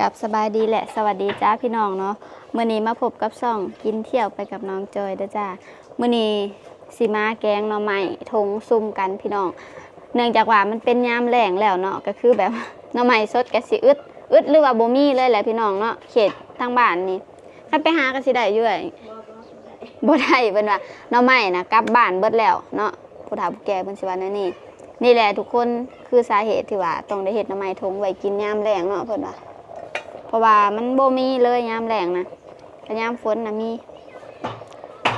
กับสบายดีแหละสวัสดีจ้าพี่น้องเนาะมื่อนี้มาพบกับซ่องกินเที่ยวไปกับน้องจอยเด้อจ้ามื่อนี้สิมาแกงหน่อไม้ทงซุ่มกันพี่น้อง เนื่องจากว่ามันเป็นยามแรงแล้วเนาะก็คือแบบหน่อไม้สดก็สิอึดอึดหรือว่าโบมี่เลยแหละพี่น้องเนาะเขตทางบ้านนี่คันไปหาก็สิได้อยู่ไอ้บ่ได้เพิ่นว่าหน่อไม้นะกลับบ้านเบิดแล้วเนาะผู้เฒ่าผู้แก่เพิ่นสิว่าแนวนี้นี่แหละทุกคนคือสาเหตุที่ว่าต้องได้เฮ็ดหน่อไม้ทงไว้กินยามแรงเนาะเพิ่นว่า ราะว่ามันโบมีเลยยามแรงนะแต่ยามฝนนะมี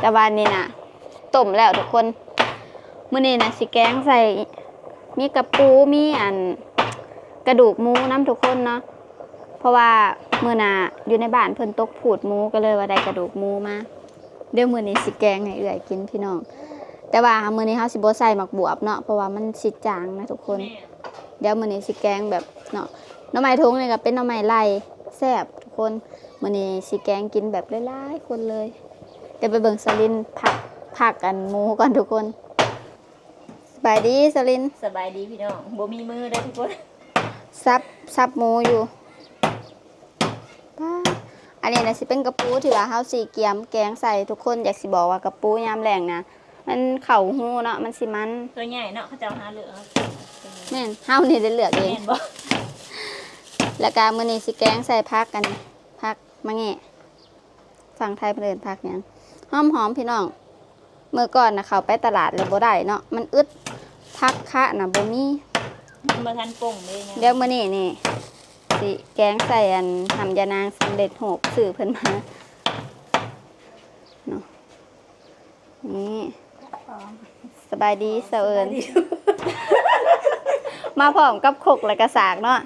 แต่วันนี้นะต้มแล้วทุกคนมื้อนี้นะสิแกงใส่ มีกระปูมีอันกระดูกหมูน้ำทุกคนเนาะเพราะว่ามื้อน่ะอยู่ในบ้านเพิ่นตกผูดหมูก็เลยว่าได้กระดูกหมูมาเดี๋ยวมื้อนี้สิแกงให้เอื่อยกินพี่น้องแต่ว่ามื้อนี้เฮาสิบ่ใส่หมักบวบเนาะเพราะว่ามันสิจางนะทุกคน เดี๋ยวมื้อนี้สิแกงแบบเนาะหน่อไม้ทงนี่ก็เป็นหน่อไม้ไล่ แซ่บทุกคนมื้อนี้สิแกงกินแบบหลายๆคนเลยเดี๋ยวไปเบิ่งสลินผักผักกันหมูก่อนทุกคนสบายดีสลินสบายดีพี่น้องบ่มีมือได้อทุกคนซับซับหมูอยู่ป้าอันนี้นะสิเป็นกระปูที่ว่าเฮาสีเกียมแกงใส่ทุกคนอยากสิบอกว่ากระปูยามแรงนะมันเข่าหูเนาะมันสิมันตัวใหญ่เนาะเขาจะเอาหาเหลือเอาแม่นเฮานี่ได้เลือกเอง แม่นบ่แล้วก็มื้อนี้สิแกงใส่ผักกันผักมะแงะฝั่งไทยเพิ่นเอิ้นผักหยังหอมๆพี่น้องเมื่อก่อนนะเขาไปตลาดเลยบ่ได้เนาะมันอึดผักคะน่ะบ่มีมาทันป่งเลยเนี่ยเดี๋ยวมื้อนี้นี่สิแกงใส่อันทำยานางสำเร็จรูปซื้อเพิ่นมาเนาะนี่สบายดีเสาเอิญมาพร้อมกับขกและกระสากเนาะ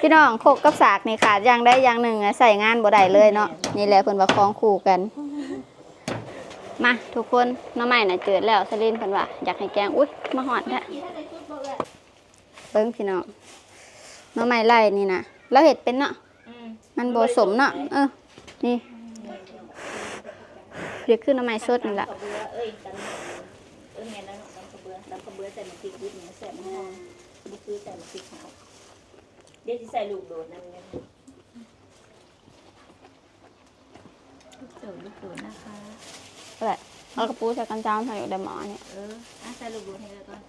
พี่น้องโขกกับสากนี่ขาดอย่างได้อย่างหนึ่งอะใส่งานบ่ได้เลยเนาะนี่แหละเพิ่นว่าคล้องคู่กัน มาทุกคนน้ำใหม่น่ะเจือดแล้วสลินเพิ่นว่าอยากให้แกงอุ้ยมาหอดแท้เบิ้งพี่น้องน้ำไม้ไล่นี่นะเราเห็ดเป็นเนาะมันโบสมเนาะเออนี่เดี๋ยวขึ้นน้ำไม้สดนี่ละกระเออแม่นแล้วเนาะกระเบือแล้วกระเบือใส่มะพริกดิบเนี่ยใส่มะฮองนี่คือใส่มะพริกขาว เดี๋ยวสิใส่ลูกโดดนั่นเลยลูกโดดลูกโดดนะคะอะไรเอากระปูใส่กันจ้ามใส่อยู่ในหม้อเนี่ยเอออะใส่ลูกโดดให้เลยก่อน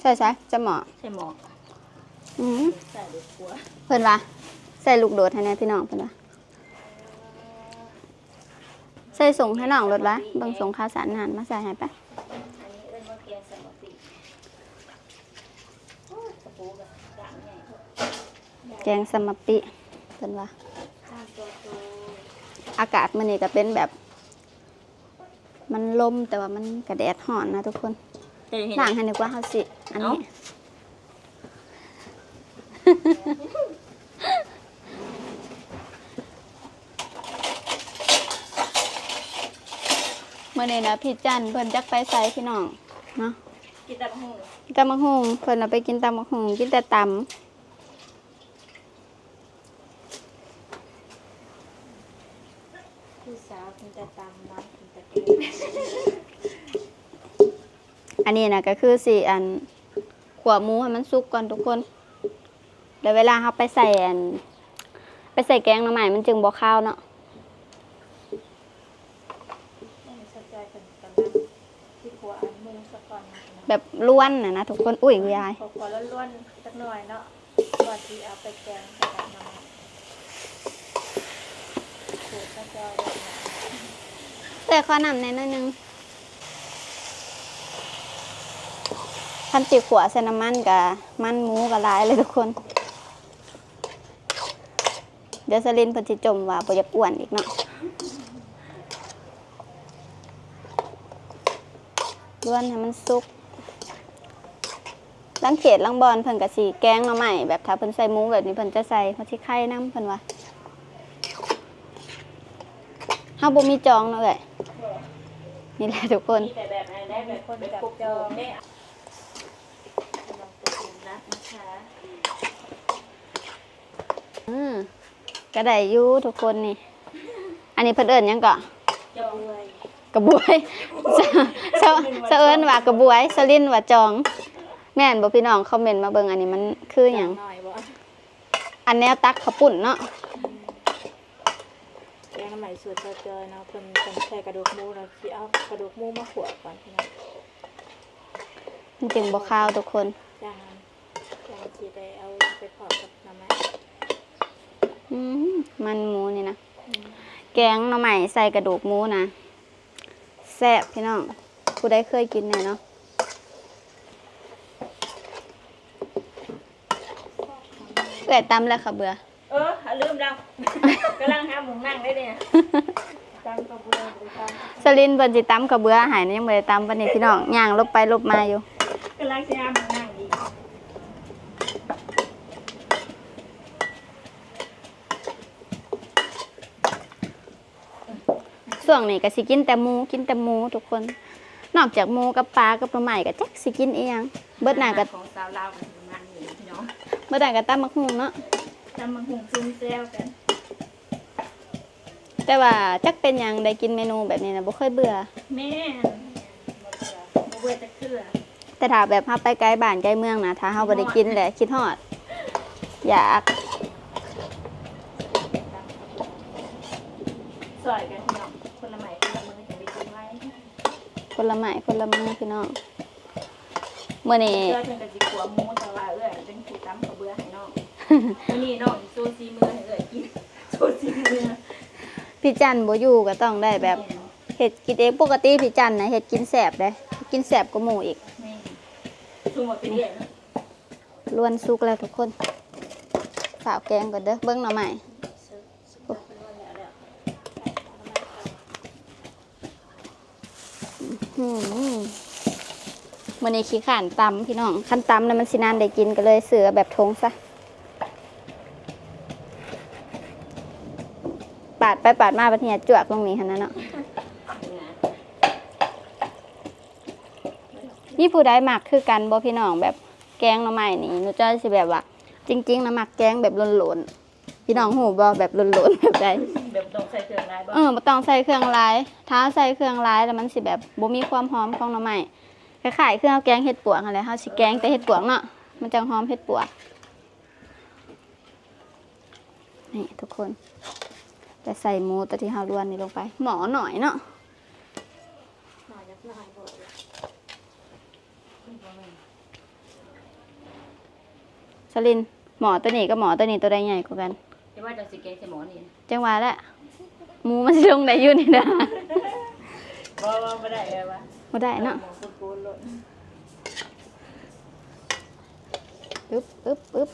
ใช่ใช่จะหม้อใส่หมอกอืมใส่ลูกขัวเพิ่นว่าใส่ลูกโดดให้แน่พี่น้องเพิ่นว่าใส่ส่งให้น้องรถวะเบิ่งส่งข้าวสารนานมาใส่ให้ปะ อันนี้เอิ้นว่าเกียงใส่มะพริกโอ้ยกระปูกับกางใหญ่ แกงสมปิเพิ่นว่าข้าวตัวโตอากาศมื้อนี้ก็เป็นแบบ มันลมแต่ว่ามันกระแดดร้อนนะทุกคนจะเห็นล้างให้นึกว่าเขาสิ อันนี้เอ้าเมื่อนี้นะพี่จันเพิ่นจักไปใส่พี่น้องเนาะกินแต่หูตำมะฮุงเพิ่นเอาไปกินตำมะฮุงกินแต่ตพี่ สาวกินแต่ตำน้ำกินแต่เกลือำอันนี้นะก็คือสิอันขวหมูให้มันสุกก่อนทุกคนแล้วเวลาเขาไปใส่อัน ไปใส่แกงหน่อไม้มันจึงบ่ข้าวเนาะไม่สนใจกันกันนะที่ขัวอันมุงสักก่อนนะแบบล้วนน่ะนะทุกคนอุ้ยคุณยายพอขัวล้วนๆสักหน่อยเนาะก่อนที่เอาไปแกงใส่กับน้ำขูดก็จะเอาไว้นะแต่ข้อนำในน้อยหนึงพันติขวใส่น้ำมันกับมันหมูกับลายเลยทุกคน เดี๋ยวสลินเพิ่นสิจมว่าบ่อยากอ้วนอีกเนาะล้วนให้มันสุกลังเขตลังบอลเพิ่นก็สิแกงหน่อไม้แบบถ้าเพิ่นใส่หมูแบบนี้เพิ่นจะใส่หัวชิไข่น้ำเพิ่นว่าเฮาบ่มีจองเนาะเอ้ย นี่แหละทุกคนมีแต่แบบไหนได้แบบคนจับจองเนี่ยลองไปชิมนะนะคะอืมก็ได้อยู่ทุกคนนี่ อันนี้เพิ่นเอิ้นหยังก็จองเลยกระบวยเสเสเสเอิ้นว่ากระบวยสลินว่าจอง แม่นบ่พี่น้องคอมเมนต์มาเบิ่งอันนี้มันคือหยังหน่อยบ่อันแนวตักข้าวปุ่นเนาะ แกงน้ำใหม่สูตรเจอเนาะเพิ่นเพิ่นใส่กระดูกหมูเราสิเอากระดูกหมูมาขัวก่อนพี่น้องมันจึงบ่ข้าวทุกคนย่างมันย่างสิได้เอาไปพอกับน้ำไม้อืมมันหมูนี่นะแกงหน่อไม้ใส่กระดูกหมูนะแซ่บพี่น้องผู้ใดเคยกินเนี่ยเนาะเกิดตำแล้วค่ะเบื่อ เออลืมแล้วกำลังหาหมูนั่งได้เนี่ยตามกระเบือไปตามสลินเบิ่นสิตำกับเบื่อหายยังบ่ได้ตำปานนี้พี่น้องย่างลบไปลบมาอยู่กำลังสิหาหมูนั่งดีช่วงนี้ก็สิกินแต่หมูกินแต่หมูทุกคน นอกจากหมูกับปลากับปลาใหม่ก็จักสิกินอีหยังเบิดหน้าก็ของสาวลาวกันนั่งอยู่พี่น้อง เบิดหน้าก็ตำมักหุ่งเนาะ ทำมังหุงซุ่มแซวกันแต่ว่าจักเป็นหยังได้กินเมนูแบบนี้นะบ่เคยเบื่อ แม่บ่เบื่อจะเกลือแต่ถ้าแบบเฮาไปไกลบ้านไกลเมืองนะถ้าเฮาบ่ได้กินแหละคิดฮอด อยากสอยกันพี่น้องคนละใหม่คนละมือจะได้กินไว้คนละไม้คนละมือพี่น้องมื้อนี้เพื่อเพิ่นก็สิขัวหมู องมื้อนี้น้องโซซีมือให้เอ้ยกินโซซีมือพี่จันบ่อยู่ก็ต้องได้แบบเฮ็ดกินเองปกติพี่จันน่ะเฮ็ดกินแซ่บเด้กินแซ่บกว่าหมู่อีกแม่ซุ่มว่าเป็นเดือนล้วนสุกแล้วทุกคนฝากแกงก่อนเด้อเบิ่งหน่อไม้อืมมื้อนี้ขี้ข้านตำพี่น้องคันตำแล้วมันสินานได้กินก็เลยเสือแบบทงซะาดไปปาดมาบัดเนี้ยจวกลงนี้หั่นน่ะเนาะมีผู้ใดมักคือกันบ่พี่น้องแบบแกงหน่อไม้นี่หนูจะสิแบบว่า จริงๆนะมักแกงแบบหล่นๆพี่น้องหูบ่แบบหล่นๆแบบใดแบบต้องใส่เครื่องลายบ่เออบ่ต้องใส่เครื่องหลายถ้าใส่เครื่องหลายแล้วมันสิแบบบ่มีความหอมของหน่อไม้คล้ายๆเครื่องเอาแกงเห็ดปวกนั่นแหละเฮาสิแกงแต่เห็ดปวกเนาะมันจังหอมเห็ดปวกนี่ทุกคน จะใส่หมูตัวที่เฮาล้วนนี่ลงไป หมอหน่อยเนาะหน่อยยักหน่อยบ่สลินหมอตัวนี้กับหมอตัวนี้ตัวใดใหญ่กว่ากันจะว่าจะสิแกงใส่หมอนี่จังหวะแหละหมูมันสิลงได้อยู่นี่นะบ่บ่บ่ได้เลยว่ะบ่ได้เนาะหมอกูกูโลดอึ๊บอึ๊บอึ๊บ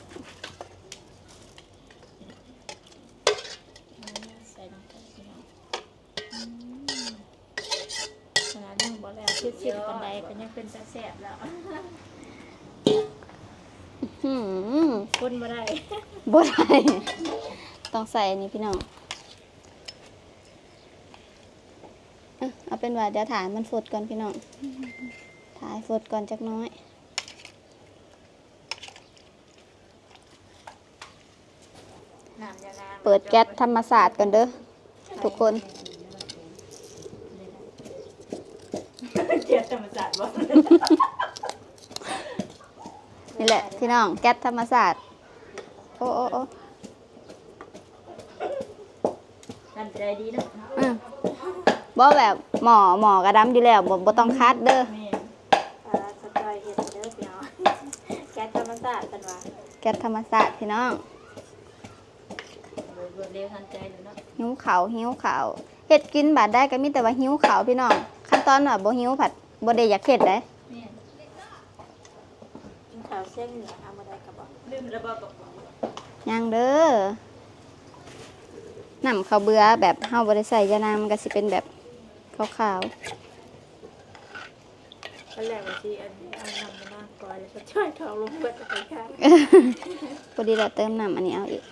ใส่ลงไปพี่น้องขนาด นี้บ่แล้วคิดสิปานใดก็ยังเป็นตาแซ่บแล้วหืมคนบ่ได้บ่ได้ต้องใส่อันนี้พี่น้องอะเอาเป็นว่าเดี๋ยวถ่ายมันฟดก่อนพี่น้องถ่ายฟดก่อนจักน้อยเปิดแก๊สธรรมศาสตร์ก่อนเด้อทุกคน เกียรติธรรมศาสตร์บ่ นี่แหละพี่น้องแก๊สธรรมศาสตร์โอ้โอ้โอ้นั่นใจดีเนาะอืมบ่แบบหมอหมอกระดำอยู่แล้วบ่บ่ต้องคัดเด้อแม่ปลาสไตล์เฮ็ดเด้อพี่น้องแก๊สธรรมศาสตร์กันว่าแก๊สธรรมศาสตร์พี่น้องรวดเร็วทันใจเลยเนาะหิวเขาวหิวเขาวเฮ็ดกินบาดได้ก็มีแต่ว่าหิวเขาวพี่น้อง ขั้นตอนว่าบ่หิวผัดบ่ได้อยากเฮ็ดได้แม่กินข้าว เส้นเหนือเอามาได้กระบอกลืมระเบิดกระป๋องยังเด้อน้ำข้าวเบื่อแบบเฮาบ่ได้ใส่ยานางมันก็สิเป็นแบบขาวตอนแรกว่าสิอันเอาน้ำมาล้างก่อนแล้วก็ช่วยเขาลงเพื่อจะไปข้างๆพอดีแล้วเติมน้ำอันนี้เอาอีก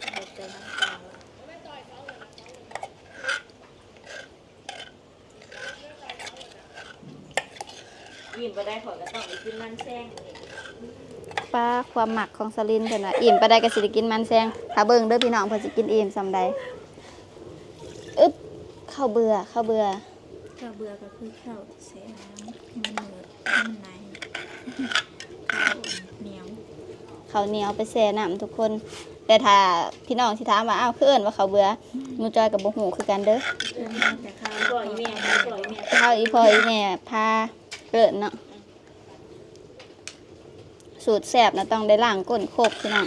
เดี๋ยวเจอน้ำตาลยิ้มไปได้ขอก็ต้องไปกินมันแซงนี่ ปลาความหมักของสลินเพิ่นว่าอิ่มไปได้ก็สิได้กินมันแซงถ้าเบิ่งเด้อพี่น้องเพิ่นสิกินอิ่มซำใดอึ๊บข้าวเบื่อข้าวเบื่อข้าวเบื่อก็คือข้าวเสียน้ำให้มันเหนืดให้มันในข้าวเหนียวข้าวเหนียวไปแช่น้ำทุกคน แต่ถ้าพี่น้องที่ถามว่าอ้าวคือเอิ้นว่าข้าวเบื่อหนูจอยกับบ่ฮู้คือกันเด้อแต่ข้าวก่อยแม่ก่อยแม่ข้าวอีพออีแม่พาเอิ้นเนาะ สูตรแซ่บนะต้องได้ล้างก้นโคกพี่น้อง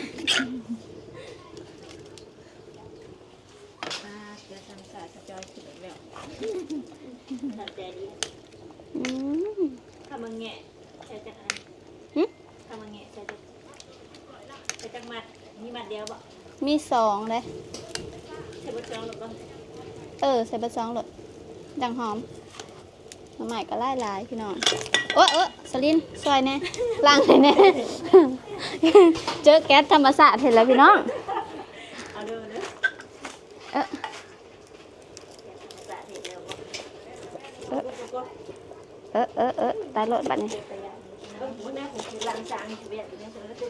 ป้าจะทำสายกระจอยขึ้นแล้วทำใจดีอืมทำมังแงะใช้จักอันหึทำมังแงะใช้จักใช้จักมัด มีมัดเดียวบ่มีสองเลยใช้บดจองหรือบ่เออใส่บะซองโหลดดังหอมน้ำใหม่ก็ไล่ลายๆพี่น้อง โอ้เออสลินซอยแน่ล้างให้แน่เจอแก๊สธรรมศาสตร์เห็นแล้วพี่น้องเอาเด้อเด้อเออสาธิตแล้วบ่เออก็เออเออเออตายโหลดบัดนี้ไปยังเออมื้อหน้าผมสิล้างจานสิเวียดอยู่ในเสือแล้วตัว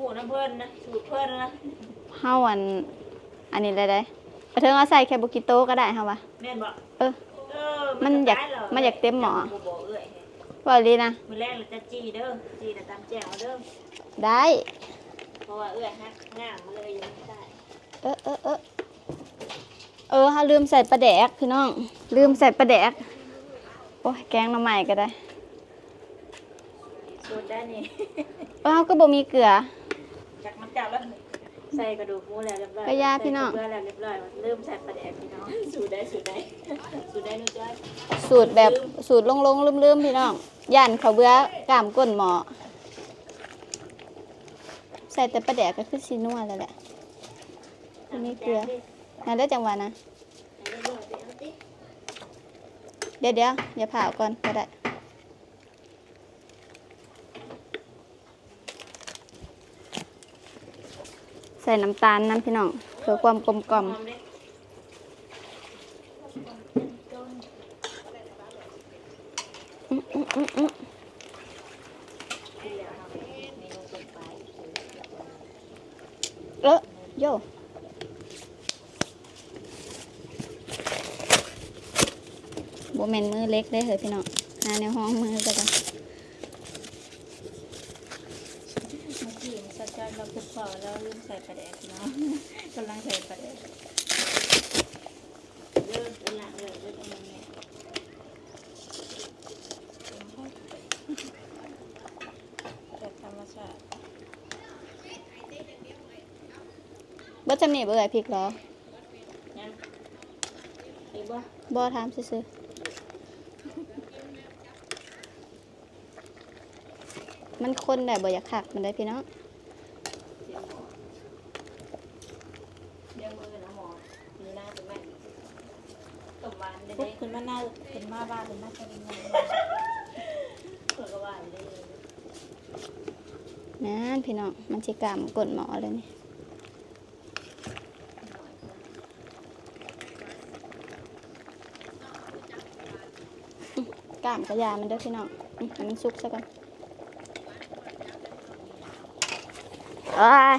หม่นะหมูน้ำเพิ่นนะสูตรเพิ่นนะเฮาอัน อันนี้ได้ได้เอาเทิงเอาใส่แค่บุกิโต้ก็ได้เฮาว่าแม่นบ่เออ เออมันอยากคล้เหรมันอยากเต็มหม้อ บ่บ่เอ้ยว่าลีนะ มื้อแรกเราจะจีเด้อจีแต่ตามแจ่วเด้อได้ เพราะว่าเอ้ยฮักงามมาเลยยังไม่ได้เออเออเออเออเฮาลืมใส่ปลาแดกพี่น้อง ลืมใส่ปลาแดก โอ้ยแกงหน้ำใหม่ก็ได้ สูตรได้นี่ เออเฮาก็บ่มีเกลือ จากมันจับแล้วใส่กระดูกหมูแล้วเรียบร้อยก็ย่าพี่น้อง ใส่กระเบื้แล้วเรียบร้อยเริ่มใส่ปลาแดกพี่น้องสูตรได้สูตรได้สูตรได้นู้จ้อยสูตรแบบสูตรลงลงลืมลืมๆพี่น้องย่านเขาวเบื่อกล้ามก้นหมอ ใส่แต่ปลาแดกก็คือซีนัวแล้วแหละ อันนี้เกลือ นั่นได้อจังหวะนะอันนี้เบิ่งไปเอาติเดี๋ยวเดี๋ยวอย่าผ่าก่อนก็ได้ ส่น้ำตาลน้ำพี่น้องเพื่อความกลมกล่อมเอออื้ออื้ออื้อกินแล้วครับเมนูต่อไปเออโบแมนมือเล็กได้เหรอพี่น้องมือก็ได้ เมื่อกี้มันสัจจ เราคุกเปล่าแล้วลืมใส่ปลาแดกเนาะกำลังใส่ปลาแดกเริ่มเป็นหลักเลยเริ่มเป็นยังไงแบบธรรมชาติบ่จำเนี่เบื่อพริกเหรอยังไอ้บ่บ่ถามซื่อมันคนได้บ่อยากคักมันได้พี่น้อง เดี๋ยวมือนะหมอมีหน้าเป็นแม่ ตบวานได้ขึ้นมาหน้าขึ้นมาบ้านขึ้นมาจะเป็นยังไงเปิดกระวานได้เลยนั่นพี่น้องมันสิกล้ามก้นหมอเลยนี่อื้อกล้ามกระยามันเด้อพี่น้องอื้อให้มันสุกซะก่อนอ้าย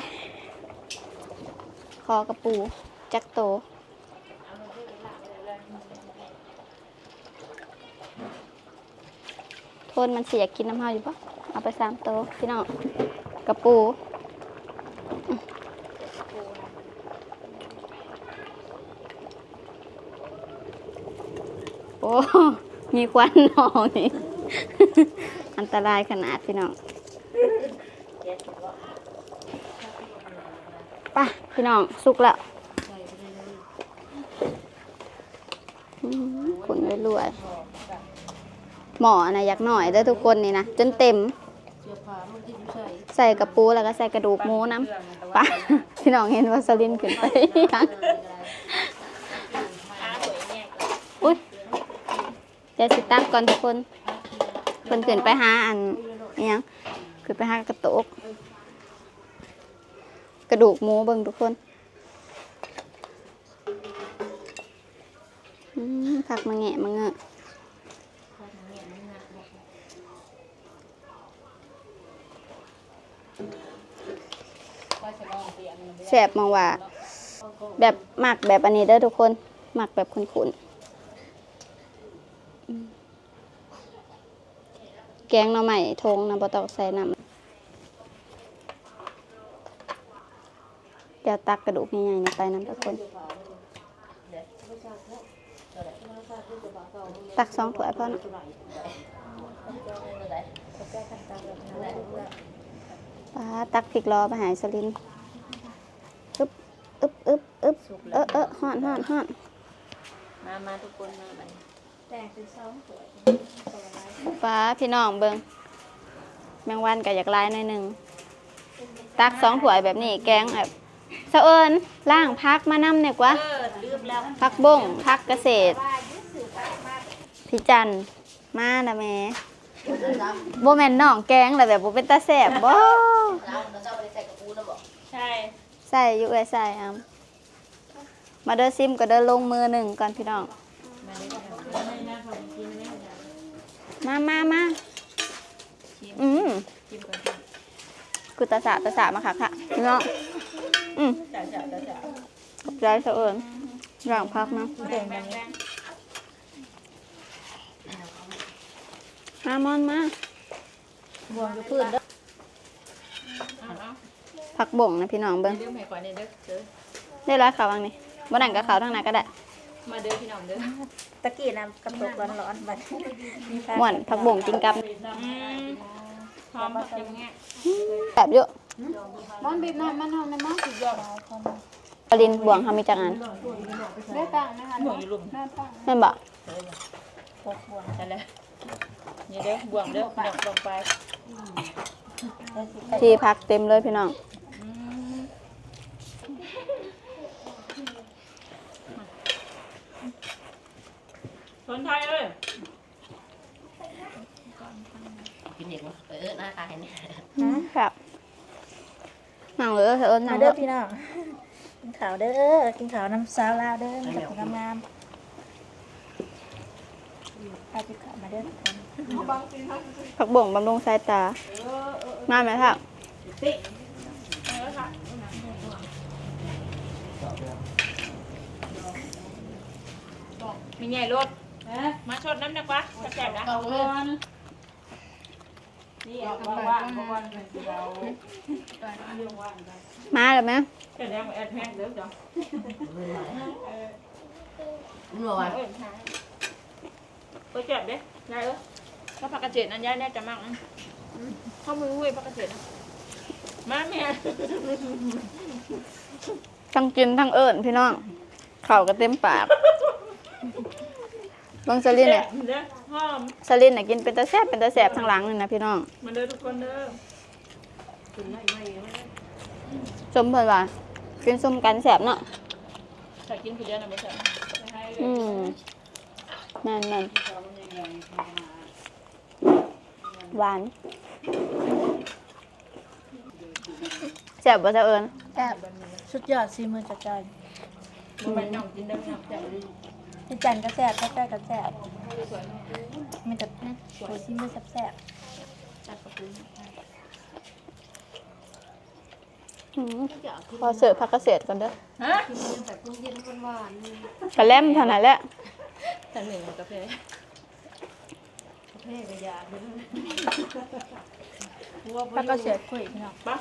คอกระปู จักโต โทนมันเสียกินน้ำเฮาอยู่ปะเอาไปสามโตพี่น้องกระปูโอ้มีควันออกนี่อันตรายขนาดพี่น้องไปะพี่น้องสุกแล้วอื้อขุนรวยๆ หมอนะอยากหน่อยเด้อทุกคนนี่นะจนเต็ม ใส่กระปูแล้วก็ใส่กระดูกหมูน้ำปะพี่น้องเห็นว่าสลินขึ้นไปยังอุ้ยเจสิตั้งก่อนทุกคนเพิ่นขึ้นไปหาอันอิหยังขึ้นไปหากระโตก กระดูกหมูเบิ่งทุกคนผักมาแงะมาเงอะ แสบมองว่า แบบหมักแบบอันนี้เด้อทุกคนหมักแบบขุนๆแกงหน่อไม้ทงนะบ่ต้องใส่น้ำเดี๋ยวตักกระดูกใหญ่ๆนี่ไปน้ำทุกคน ตักสองถ้วยพอนะปลาตักพริกรอมาหายสลินอึบอึบอึบอึบ เออเออห่อนห่อนห่อนมามาทุกคนมาบัดนี้แต่งเป็นซ้อมสวยปลาพี่น้องเบิงแมงวันก็อยากลายหน่อยหนึ่งตักสองถ้วยแบบนี้แกงแบบเสะเอิญล่างพักมานำเนี่ยกว่า เออลืมแล้วพักบ้งพักเกษตร พี่จันทร์มานะแม่โบแมนน้องแกงแหละแบบโบเป็นตาแสบบ่ใช่ ใส่อยู่เอ้ยใส่อะ มาเด้อซิมก็เด้อลงมือหนึ่งก่อนพี่น้องมาเลยค่ะไม่น่าพอกินไหมมามามาอืมกินก่อนกินกูตาสะตาสะมาค่ะค่ะพี่น้องอืมจ่าจ่าจ่าจ่าขอบใจเสะเอิญร่างพักนะแบ่งแบ่งแบ่งมามอนมาบวงกับพื้นเด้อเอาเอาผักบ่งนะพี่น้องเบิ้งเดี๋ยวให้ก่อนเนี่ยเด้อเด้อได้ร้อยขาวบางนี่ บ่นั่นกับขาวทั้งนั้นก็ได้มาเด้อพี่น้องเด้อตะกี้น้ำกระตุกร้อนร้อนๆบัดม่วนผักบ่งกินกับอืมหอมผักอย่างเงี้ยแบบเยอะมันบีบน้ำมันหอมน้ำมันสุดยอดปลินบ่วงเขามีจังอันได้ตังค์นะคะบวงอยู่ลุ่มได้ตังค์แม่นบ่พกบวงใช่แล้วนี่เด้อบวงเด้อพี่น้องลงไปที่พักเต็มเลยพี่น้อง คนไทยเอ้ยกินเด็กวะเออหน้าตาเห็นเนี่ยครับนั่งเลยเถอะเอิญนั่มางเถเด้ออะพี่น้องกินข้าวเด้อ กินข้าวน้ำสาวลาวเด้อมันจะกินงามๆเอาจิข้าวมาเด้อทุกคนผักบ่งบำรุงสายตามาไหมครับมีใหญ่รถ มาชดน้ำนะกวะแซ่บๆนะนี่เอาว่างๆว่างๆเรามาแล้วไหมแค่แล้วแอดแห้งเด้อจ้ะมันบอกว่าเออใช่ไปเจ็บเด้ยายเอ้ยถ้าผักกระเจี๊ยบนั้นยายแน่จะมากนะเข้ามือหุ้ยผักกระเจี๊ยบนะมาแม่ทั้งกินทั้งเอิญพี่น้องเข่าวก็เต็มปาก บางสลินเนี่ยเด้อหอมสลินเนี่ยกินเป็นตาแซบเป็นตาแสบทั้งหลังเลยนะพี่น้องมาเด้อทุกคนเด้อสมเพิ่นว่ากินส้มกันแสบเนาะใส่กินผู้เดียวนะไม่ใช่อืมแม่นแม่นหวานแสบบ่จะเอิญแซ่บสุดยอดซีมือจัดจอยมันเป็นน้องกินเด้อน้องแซ่บ พี่จันก็แซ่บแซ่บก็แซ่บมันจะสวยซีมือแซ่บจัดกระปุกอืมพอเสิร์ฟผักเกษตรก่อนเด้อฮะกระแลมเท่านั้นแหละแต่หนึ่งกาแฟๆแล้วก็เสียคุยพี่น้องปะ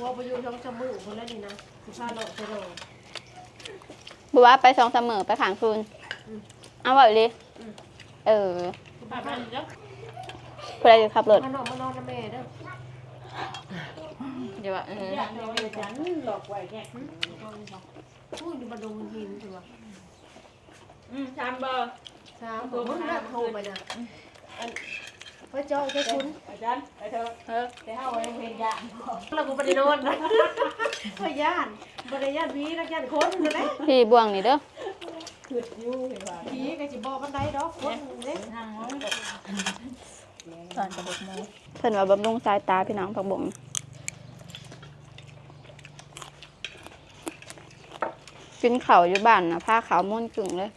บอ กว่าไปสองเสมอไปขางคืนเอาไว้เลยเออปะมันเด้อเพื่อจะขับรถเดี๋ยวว่าเอออืมชามเบอร์สามผมเพิ่งเริ่มโทรไปนะอัน พระเจ้าใช่คุณอาจารย์ไปเถอะเออแต่เฮายังเป็นยานเราก็บ่ได้นอนนะพยานบ่ได้ยานผีนักยานคนนั่นแหละพี่บวงนี่เด้อคืออยู่เห็นว่าผีก็สิบ่ปานใดดอกคนเด้นั่งมองตอนกระบอกหมูเพิ่นว่าบำรุงสายตาพี่น้องผักบงกินข้าวอยู่บ้านนะผ้าขาวม่วนกึ่งเลย